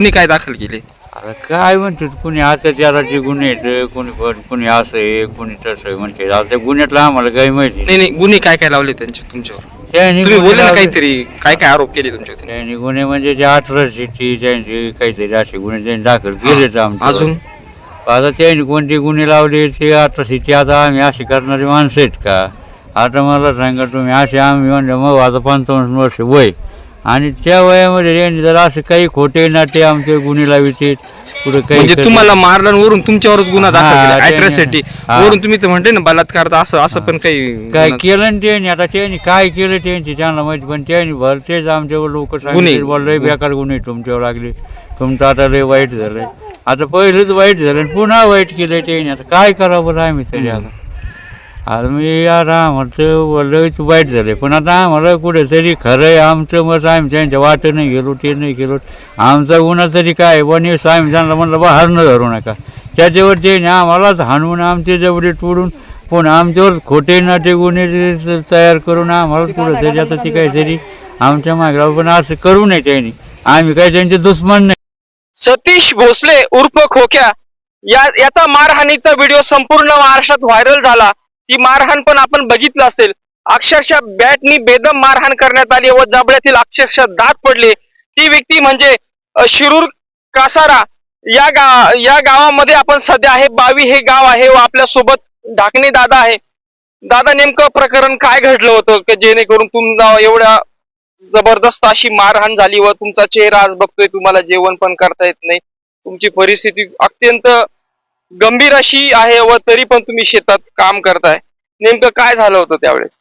तुम्ही काय दाखल केले? आता काय म्हणतात कुणी अत्याचाराचे गुन्हे आहेत कुणी कुणी असं आहे कुणी तसं आहे म्हणते. आता त्या गुन्ह्यातलं आम्हाला काही माहिती नाही. नाही गुन्हे काय काय लावले त्यांचे तुमच्यावर? त्यांनी तुम्ही गुन्हे बोलले ना लावले- काहीतरी काय काय आरोप केले तुमच्यावर त्यांनी गुन्हे म्हणजे ते अठराशेची त्यांचे काहीतरी असे गुन्हे त्यांनी दाखल आमच्या अजून? आता त्यांनी कोणते गुन्हे लावले ते अठराशेची आता आम्ही असे करणारे माणसं आहेत का? आता मला सांगा तुम्ही असे आम्ही म्हणजे मग आता पंचावन्न वर्ष वय. आणि त्या वयामध्ये त्यांनी जर असं काही खोटे नाटे आमचे गुन्हे लाविते पुढे काही म्हणजे. तुम्हाला मारलं आणि वरून तुमच्यावरच गुन्हा दाखल हा, त्याने- हा. वरून तुम्ही तर म्हणते ना बलात्कार असं असं पण काही काय गुन्हा- केलं ना त्यांनी? आता त्यांनी काय केलं त्यांची? त्यांना माहिती पण त्यांनी भरतेच आमच्यावर लोक गुन्हे. सांगितले बोलले बेकार गुन्हे तुमच्यावर लागले. तुमचं आता लय वाईट झालंय. आता पहिलेच वाईट झालं आणि पुन्हा वाईट केलं त्यांनी. आता काय करावं बरं आम्ही तरी आता? आता मी यार आम्हाला लयच वाईट झाले पण आता आम्हाला कुठेतरी खरं आहे आमचं मत आम्ही त्यांच्या वाट नाही गेलो ते नाही गेलो. आमचा गुन्हा तरी काय आम्ही त्यांना म्हणलं बाहेर न धरू नका. त्याच्यावर ते आम्हालाच हाणून आमचे जबडे तोडून पण आमच्यावर खोटे नाटे गुन्हे जे तयार करून आम्हाला कुठेतरी आता ते काहीतरी आमच्या मागला पण असं करू नये त्यांनी. आम्ही काही त्यांचे दुश्मन नाही. सतीश भोसले उर्फ खोक्या या याचा मारहाणीचा व्हिडिओ संपूर्ण महाराष्ट्रात व्हायरल झाला. ही मारहाण पण आपण बघितलं असेल. अक्षरशः बॅटनी बेदम मारहाण करण्यात आली व जबड्यातील अक्षरशः दात पडले. ती व्यक्ती म्हणजे शिरूर कासारा या गा या गावामध्ये आपण सध्या आहे. बावी हे गाव आहे व आपल्यासोबत ढाकणे दादा आहे. दादा नेमकं प्रकरण काय घडलं होतं? की जेणेकरून तुमचा एवढ्या जबरदस्त अशी मारहाण झाली व तुमचा चेहरा आज बघतोय तुम्हाला जेवण पण करता येत नाही. तुमची परिस्थिती अत्यंत गंभीर अशी आहे व तरी पण तुम्ही शेतात काम करताय. नेमकं काय झालं होतं त्यावेळेस?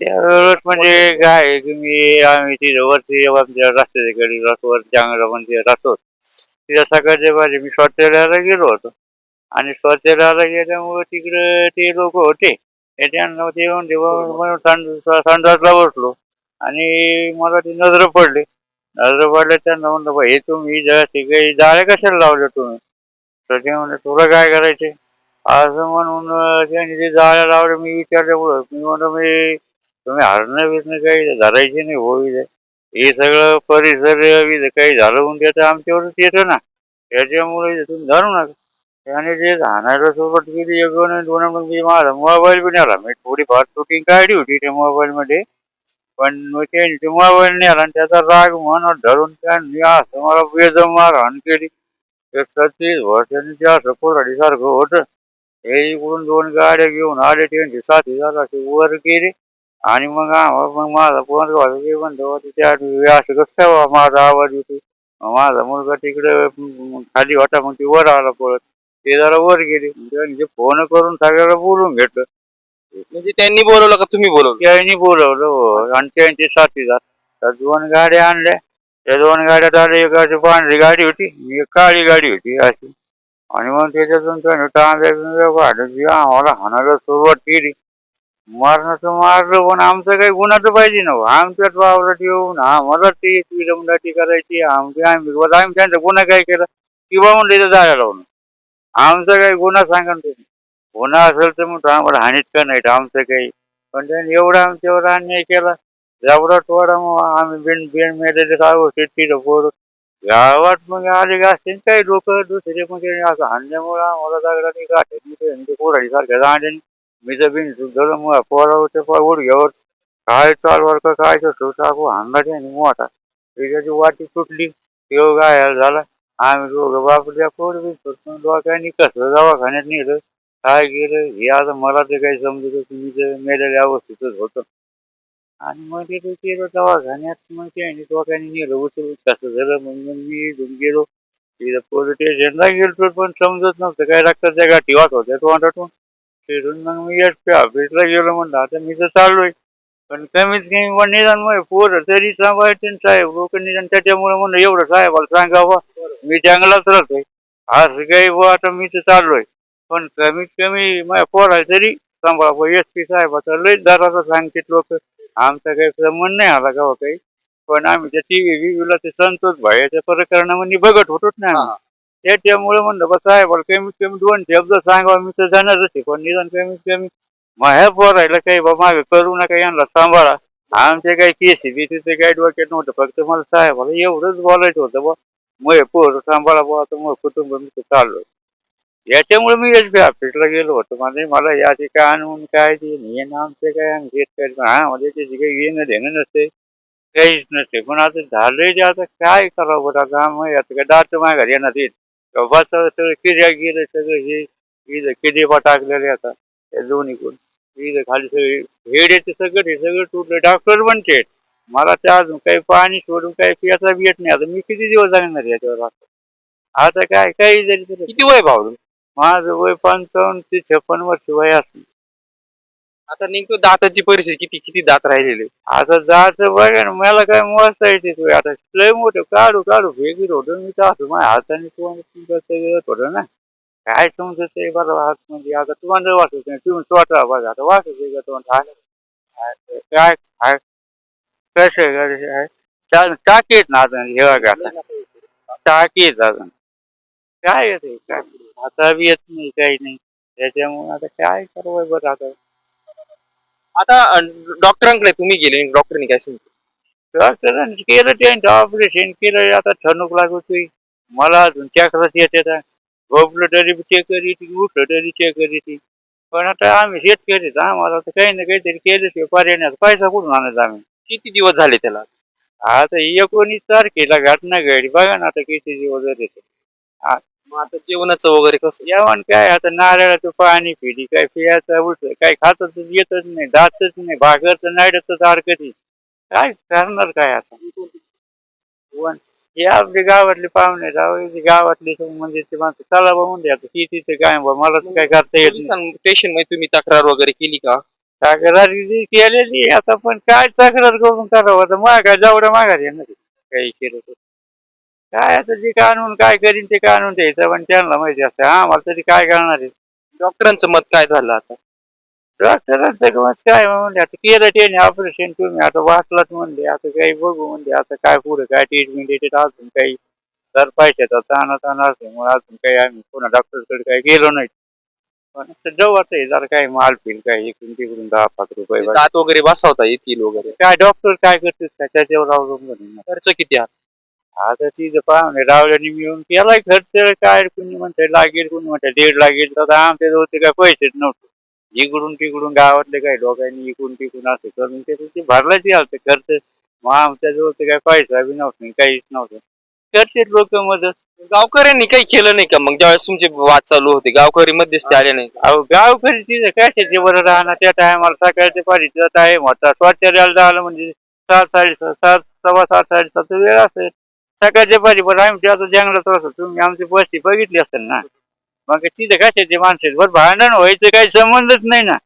त्यावेळेस म्हणजे काय आहे की मी आम्ही तिथं वरती आमच्या राहतो वर चांगलं म्हणजे राहतो तिथं सकाळच्या भाजी मी शौचालयाला गेलो होतो. आणि शौचालयाला गेल्यामुळे तिकडे ते लोक होते. त्याच्यानं ते संड- संडासला बसलो. आणि मला ती नजर पडली. नजर पडल्या त्यांना म्हणलं "बा, हे तुम्ही जरा ते काही जाळे कशाला लावले तुम्ही? तर ते तुला काय करायचे? असं म्हणून त्यांनी ते जाळ्या लावलं मी विचारलं पुढं मी म्हणलं मी तुम्ही हरणं बिरणं काही धरायचे नाही होईल हे सगळं परिसर काही झालं म्हणून त्याचं आमच्यावरच येतं ना. त्याच्यामुळे तुम्ही धरू नका. त्याने जे हाणायला सोबत केली. एक दोन दोन मग मी माझा मोबाईल बी नेला. मी थोडीफार शूटिंग काढली होती त्या मोबाईलमध्ये पण मग ते मोबाईल नेला आणि त्याचा राग मन धरून त्यांनी असं मला बेजम मारहाण केली. एक सतीश वर्षांनी ते असं कोराडीसारखं होतं. हे इकडून दोन गाड्या घेऊन आले त्यांचे साथी झाला ते वर गेले आणि मग मग माझा फोन वाजले म्हणतो त्या असं कसं काय माझा आवाज येतो माझा मुलगा तिकडे खाली होता मग ते वर आला पळत ते जरा वर गेले. त्यांनी फोन करून सगळ्याला बोलून घेतलं. म्हणजे त्यांनी बोलवलं का तुम्ही बोलवलं? त्यांनी बोलवलं हो. आणि त्यांचे साथीदार तर दोन गाड्या आणल्या. त्या दोन गाड्यात आल्या एक अशी पांढरी गाडी होती एक काळी गाडी होती अशी. आणि मग त्याच्यातून त्याने टांब्या बिंब्या आम्हाला हाणायला सुरुवात केली. मारण्याचं मारलं पण आमचं काही गुन्हाचं पाहिजे ना आमच्याच वावरात येऊन आम्हाला ती विलंबनाटी करायची. आमची आम्ही बरं आम्ही त्यांचा गुन्हा काय केला? किंवा म्हणलं इथं जायला लावून आमचा काही गुन्हा सांगा ना तुम्ही गुन्हा असेल तर मग आम्हाला हानीत का नाही आमचं काही. पण त्यांनी एवढा आमच्यावर अन्याय केला. एवढा टोळा मग आम्ही बिन बिन मेलेले काय तिथं पोर गावात मग आले का असतील काही लोक दुसरे मग असं हाणल्यामुळे आम्हाला दगडाने गाठे कोराडी सारख्या दांड्याने मी तर बिन सुद्धा मग पोरावर उडघ्यावर काय चालवर का काय तो टाकू हाणला त्याने मोठा त्याच्याची वाटी तुटली तेव्हा गायला झाला. आम्ही दोघं बापल्या पोर बी डोक्याने कसं दवाखान्यात नेलं? काय गेलं हे आता मला ते काही समजत होतं. मी तर मेलेल्या अवस्थेतच होतं. आणि मग ते गेलो केलं दवाखान्यात मग त्याने डोक्याने नेलं. उचलून कसं झालं? मग मग मी इथून गेलो. तिथं पोलीस स्टेशनला गेलो पण समजत नव्हतं. काय रक्ताच्या गाठी वाट होत्या तोंडातून. तिथून मग मी एस पी ऑफिसला गेलो. म्हणलं आता मी तर चाललोय. पण कमीत कमी पण निदान मग पोरं तरी सांभाळते साहेब. लोक निदान त्याच्यामुळे म्हणलं एवढं साहेबाला सांगावा. मी जंगलात राहतोय. असं काही बुवा आता मी तर चाललोय. पण कमीत कमी माझ्या पोराय तरी सांभाळा एस पी साहेबाचा लय दराचा सांगते लोक. आमचा काही संबंध नाही आला का काही. पण आम्ही त्या टी व्ही व्हीला ते संतोष भाईच्या प्रकरणामध्ये बघत होतोच ना आम्ही. त्याच्यामुळे म्हणलं बस साहेबाला कमीत कमी दोन शब्द सांगावा मी तर जाणारच आहे पण निदान कमीत कमी माझ्या पोरायला काही बा मागे करू नका यांना सांभाळा. आमचे काही केस बी तिथे काही डोक्यात नव्हतं. फक्त मला साहेबाला एवढंच बोलायचं होतं बा मग पोर सांभाळा बुवा आता मग कुटुंब मी तर चाललोय. याच्यामुळे मी एस बी ऑफिसला गेलो होतो. म्हणजे मला या काय आणून काय ते हे ना आमचे काय आम्ही हा म्हणजे त्याची काही येणं देणं नसते काहीच नसते. पण आता झालंय ते आता काय करावं बरं? आता मग याचं काय दात माघार येणार येत बस सगळं किर्या गेलं सगळं हे इथं किडे टाकलेले आता त्या दोन्हीकडून इथं खाली सगळे येते सगळं हे सगळं तुटलं. डॉक्टर म्हणते मला ते अजून काही पाणी सोडून काही पियाचा बी येत नाही. आता मी किती दिवस जाणार याच्यावर आता? आता काय काही जरी किती वय भाऊ माझं वय पंचावन्न ते छप्पन वर्ष वय असतं आता नेमकं दाताची परिस्थिती किती किती दात राहिलेले? आता जायचं बघा ना मला काय मोजता येते तू. आता लय मोठं काढू काढू. फेकीत होतो मी तर असं माझ्या हाताने तुम्हाला येत होतं ना. काय समजत आहे बरं हात म्हणजे. आता तुम्हाला वाटत नाही. तुम्ही स्वतः बघा. आता वाटत आहे का तुम्हाला काय काय कसं आहे टाकीत ना आता हे बघा टाकीत अजून. काय येते काय? आता बी येत नाही काही नाही. त्याच्यामुळे आता काय करावं बरं आता? आता अं, डॉक्टरांकडे तुम्ही गेले डॉक्टरनी काय सांगितलं? डॉक्टरांनी केलं त्यांचं ऑपरेशन केलं आता ठणूक लागतोय. मला अजून चक्रात येते झोपलं तरी चेक करीत उठलं तरी चेक करीत पण आता आम्ही शेतकरी आहेत, आम्हाला तर काही ना काहीतरी केल्याशिवाय पर्याय नाही आता पैसा कुठून आणायचा आम्ही? किती दिवस झाले त्याला? आता एकोणीस तारखेला घटना घडली बघा ना आता किती दिवस झाले ते. मग आता जेवणाचं वगैरे कसं? जेवण काय आता नारळाचं पाणी पिली काय पियाचं उठ काय खात येतच नाही दातच नाही भाकरचं नाडच सारखं काय करणार काय आता? पण हे आपली गावातले पाहुणे राव हे गावातले म्हणजे ते माणसं चला बा म्हणजे आता शेतीचं काय बा मला तर काय करता येत नाही. स्टेशनमध्ये तुम्ही तक्रार वगैरे केली का? तक्रार जी केलेली आता पण काय तक्रार करून करावं? आता मागा जेवढं माघार येणार काही केलं तर. काय आता जे कानून काय करीन ते कानून द्यायचं? पण त्यांना माहिती असतं आम्हाला तरी काय करणार आहे? डॉक्टरांचं मत काय झालं आता? डॉक्टरांचं मग काय म्हणले आता केलं त्याने ऑपरेशन तुम्ही आता वाचलात म्हणले आता काही बघू म्हणले आता काय पुढे काय ट्रीटमेंट येते अजून काही तर पैशाचा ताना ताना असल्यामुळे अजून काही आम्ही पुन्हा डॉक्टरकडे काही गेलो नाही. पण आता जाऊ आता हे जरा काय माल पिल काय इकडून तिकडून दहा पाच रुपये. दात वगैरे बसवता येतील वगैरे. काय डॉक्टर काय करतात का त्याच्यावर अवलंबून आहे. ना. खर्च किती आहे? आता तिथं पाहुणे रावल्याने मिळून केलाय खर्च काय कुणी म्हणते लागेल कुणी म्हणते दीड लागेल तर आमच्या जवळ ते काय पैसेच नव्हते. इकडून तिकडून गावातले काही लोकांनी इकडून तिकडून असं करून ते ते भरलाच आलते खर्च. मग आमच्या जवळ ते काय पैसा बी नव्हतं काहीच नव्हतं. करते लोक मदत. गावकऱ्यांनी काही केलं नाही का मग? ज्यावेळेस तुमचे वाद चालू होते गावकरी मध्यस्थी आले नाही अहो गावकरी तिथं काय त्याचे बरं राहणार? त्या टायमाला सकाळच्या पारीचा टाइम होता. स्वच्छालयाला झालं म्हणजे सात साडेसात सात सव्वा सात साडेसात वेळ असेल. सकाळच्या बरं आम्ही आता जंगलात असतो तुम्ही आमची बस्ती बघितली असेल ना? मग तिथं कशाचे माणसं? बरं भांडण व्हायचं काही संबंधच नाही ना?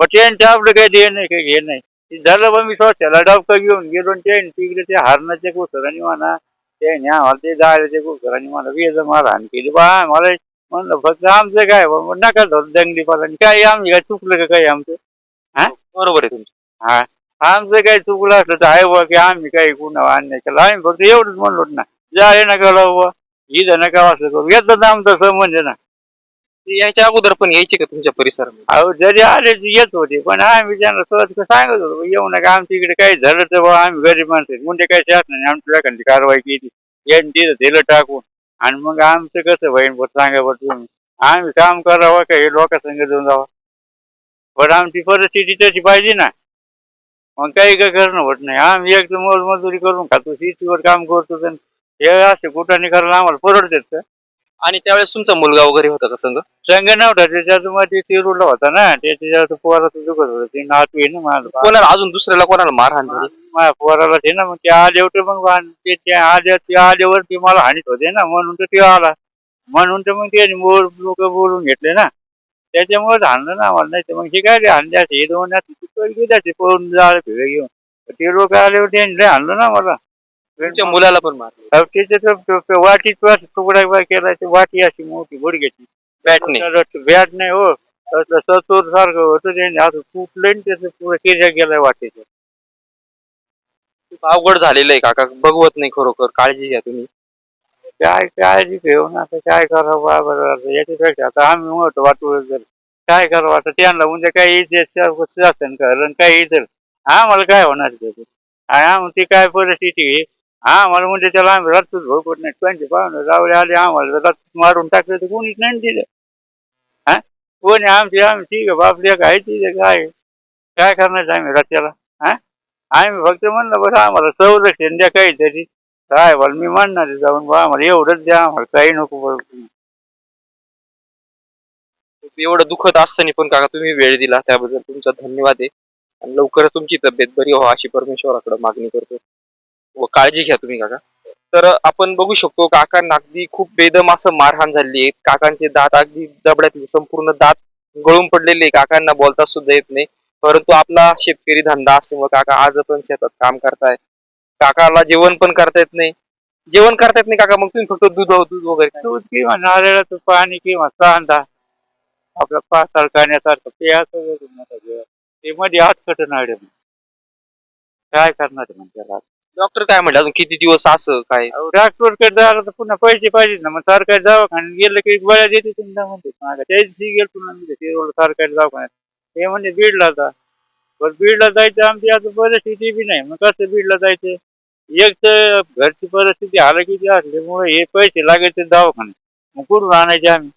पण त्यांचं आपलं काही दे नाही काही घे नाही. झालं बा मी स्वच्छाला डॉक्टर घेऊन गेलो त्याने तिकडे ते हारणाच्या कुसराने म्हणा त्याने आम्हाला ते जायचे कुसराने मला वेज मारहाण केली. बा मला म्हणलं फक्त आमचं काय नका धरून दंगली पाला काय आम्ही काय चुकलं का काही आमचं? बरोबर आहे तुमचं. हा. आमचं काही चुकलं असलं तर आहे बा की आम्ही काही कुणा अन्याय केला. आम्ही फक्त एवढंच म्हणलो ना जाय नका लावू इथं नका असं करू. येतच आमचा आहे ना. ते याच्या अगोदर पण यायचे का तुमच्या परिसरामध्ये? अहो जरी आले तर येत होते पण आम्ही त्यांना सहज सांगत होतो येऊ नका आमच्या इकडे काही झालं तर बा आम्ही गरीब माणसं आहे. म्हणजे काही शासनाने नाही आमच्या लोकांची कारवाई केली यांनी तिथं दिलं टाकून. आणि मग आमचं कसं होईन बरं सांगा बरं तुम्ही. आम्ही काम करावं का हे लोकांसंग जाऊन जावं? पण आमची परिस्थिती तशी पाहिजे ना. मग काही काय करणं होत नाही. आम्ही एक मोल मजुरी करून खातो शेतीवर काम करतो तर हे असे कुठाने करायला आम्हाला परवडतात का? आणि त्यावेळेस तुमचा मुलगा वगैरे होता का संघ संघ नव्हता त्याच्यात मग ते तिरुला होता ना त्याच्या पोराचं दुखत होतं. ते नातू ना माझं कोणाला अजून दुसऱ्याला कोणाला मारहाण झाली माझ्या पोराला ते ना मग ते आले होते मग ते ते आले ते आल्यावर ते मला हानीत होते ना म्हणून तर ते आला. म्हणून तर मग ते मोर लोक बोलून घेतले ना. त्याच्यामुळे हाणलं ना आम्हाला नाही तर मग हे काय रे हाणले असे हे दोन गेले पळून जाळे फिरे घेऊन. ते लोक आले होते हाणलं ना मला तुमच्या मुलाला पण मारलं. अहो, त्याच्यात तो- तो वाटीच वाट तुकडा केला ते वाटी अशी मोठी गुडघ्याची बॅटने बॅट नाही. हो. सतूर सारखं होतं त्याने असं तुटलं त्याचं केल्या गेलाय वाटेचं. खूप अवघड झालेलं आहे काका. बघवत नाही खरोखर. काळजी घ्या तुम्ही. काय काळजी घेऊन आता काय करावं बा बरं याच्यापेक्षा आता आम्ही म्हणतो वाटू जर काय करावं आता? त्यांना म्हणजे काही इथे शासन कळलं काही इतर आम्हाला काय होणार त्याचं आणि आम ती काय परिस्थिती आम्हाला हा म्हणजे त्याला आम्ही रस्त्यात भोगत नाही. त्यांचे पाहुणे जावळे आले आम्हाला रस्त्यात मारून टाकलं तर कोणीच नाही दिलं. हा? कोणी आमची आम्ही ठीक आहे बापल्या काय तिथे काय? काय करणार आम्ही रस्त्याला? हा? आम्ही फक्त म्हणलं बरं आम्हाला संरक्षण द्या काहीतरी. काय मला मी म्हणणार जाऊन बा आम्हाला एवढंच द्या आम्हाला काही नको बरं. एवढं दुखत असताना पण काका तुम्ही वेळ दिला त्याबद्दल तुमचा धन्यवाद आहे. आणि लवकरच तुमची तब्येत बरी हो अशी परमेश्वराकडे मागणी करतो. व काळजी घ्या तुम्ही काका. तर आपण बघू शकतो काकांना अगदी खूप बेदम असं मारहाण झाली आहे काकांचे दात अगदी जबड्यात संपूर्ण दात गळून पडलेले आहे. काकांना बोलता सुद्धा येत नाही. परंतु आपला शेतकरी धंदा असल्यामुळे काका आज पण शेतात काम करताय. काकाला जेवण पण करता येत नाही. जेवण करता येत नाही काका मग तुम्ही फक्त दूध दूध वगैरे दूध किंवा नारळाचं पाणी किंवा कांदा आपलं पातळ करण्यासारखं प्यायचं. ते मध्ये हात कट नाडे काय करणार त्याला डॉक्टर काय म्हणले अजून? किती दिवस असं काय? डॉक्टरकडे जायला तर पुन्हा पैसे पाहिजे ना. मग सरकारी दवाखान्यात गेलं की गोळ्या देते तुमच्या म्हणते. मागं त्या दिवशी गेलो पुन्हा मी ते सरकारी दवाखान्यात. ते म्हणजे बीडला जा. पण बीडला जायचं आमची आता परिस्थिती बी नाही. मग कसं बीडला जायचं? एक तर घरची परिस्थिती हालाकीची असल्यामुळे हे पैसे लागायचे दवाखान्यात. मग कुठून आणायचे आम्ही?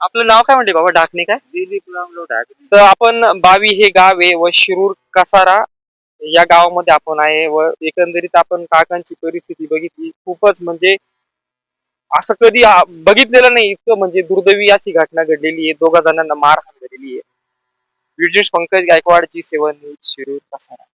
आपलं नाव काय म्हणते बाबा? डाकणे काय? दिलीप लांबलो ढाकणे. तर आपण बावी हे गाव आहे व शिरूर कसारा या गावामध्ये आपण आहे व एकंदरीत आपण काकांची परिस्थिती बघितली. खूपच म्हणजे असं कधी बघितलेलं नाही इतकं म्हणजे दुर्दैवी अशी घटना घडलेली आहे. दोघा जणांना मारहाण झालेली आहे. ब्रिटिश पंकज गायकवाडची सेवन न्यूज शिरूर कसारा.